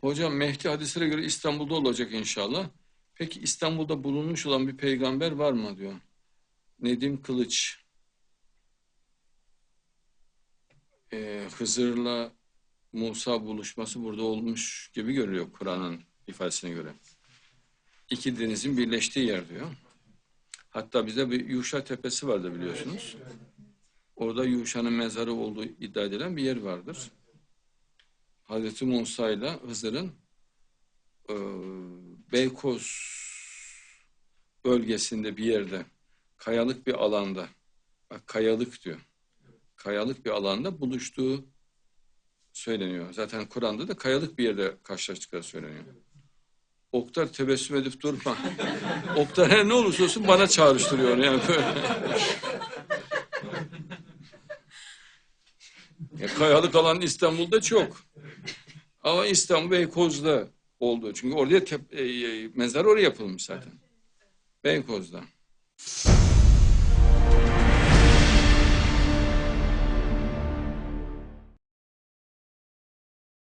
Hocam Mehdi hadisine göre İstanbul'da olacak inşallah. Peki İstanbul'da bulunmuş olan bir peygamber var mı diyor. Nedim Kılıç. Ee, Hızır'la Musa buluşması burada olmuş gibi görülüyor Kur'an'ın ifadesine göre. İki denizin birleştiği yer diyor. Hatta bizde bir Yuşa Tepesi vardı biliyorsunuz. Orada Yuşa'nın mezarı olduğu iddia edilen bir yer vardır. Hazreti Musa ile Hızır'ın e, Beykoz bölgesinde bir yerde kayalık bir alanda bak kayalık diyor. Kayalık bir alanda buluştuğu söyleniyor. Zaten Kur'an'da da kayalık bir yerde karşılaştıkları söyleniyor. Oktar tebessüm edip durma. Oktar her ne olursa olsun bana çağrıştırıyor yani. Ya kayalık alan İstanbul'da çok. Ama İstanbul Beykoz'da oldu. Çünkü oraya tep- e, e, mezar oraya yapılmış zaten. Beykoz'da.